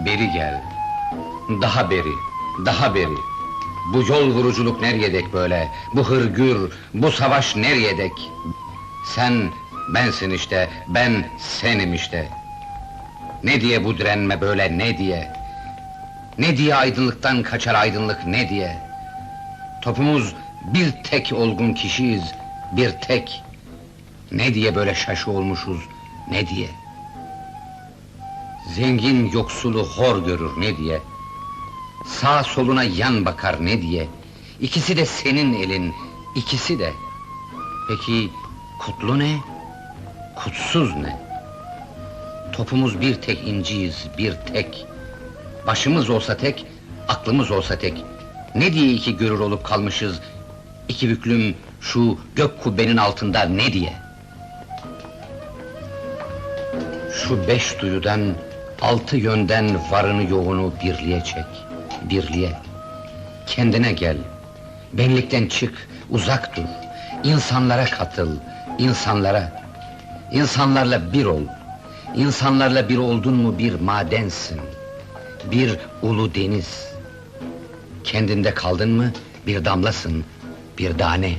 Beri gel. Daha beri, daha beri. Bu yol vuruculuk nereye dek böyle? Bu hırgür, bu savaş nereye dek? Sen, bensin işte, ben senim işte. Ne diye bu direnme böyle, ne diye? Ne diye aydınlıktan kaçar aydınlık, ne diye? Topumuz bir tek olgun kişiyiz, bir tek. Ne diye böyle şaşı olmuşuz, ne diye? Zengin yoksulu hor görür ne diye? Sağ soluna yan bakar ne diye? İkisi de senin elin, ikisi de. Peki kutlu ne? Kutsuz ne? Topumuz bir tek inciyiz, bir tek. Başımız olsa tek, aklımız olsa tek. Ne diye iki görür olup kalmışız? İki büklüm şu gök kubbenin altında ne diye? Şu beş duyudan, altı yönden varını yoğunu birliğe çek, birliğe. Kendine gel, benlikten çık, uzak dur. İnsanlara katıl, insanlara. İnsanlarla bir ol. İnsanlarla bir oldun mu bir madensin. Bir ulu deniz. Kendinde kaldın mı bir damlasın, bir tane.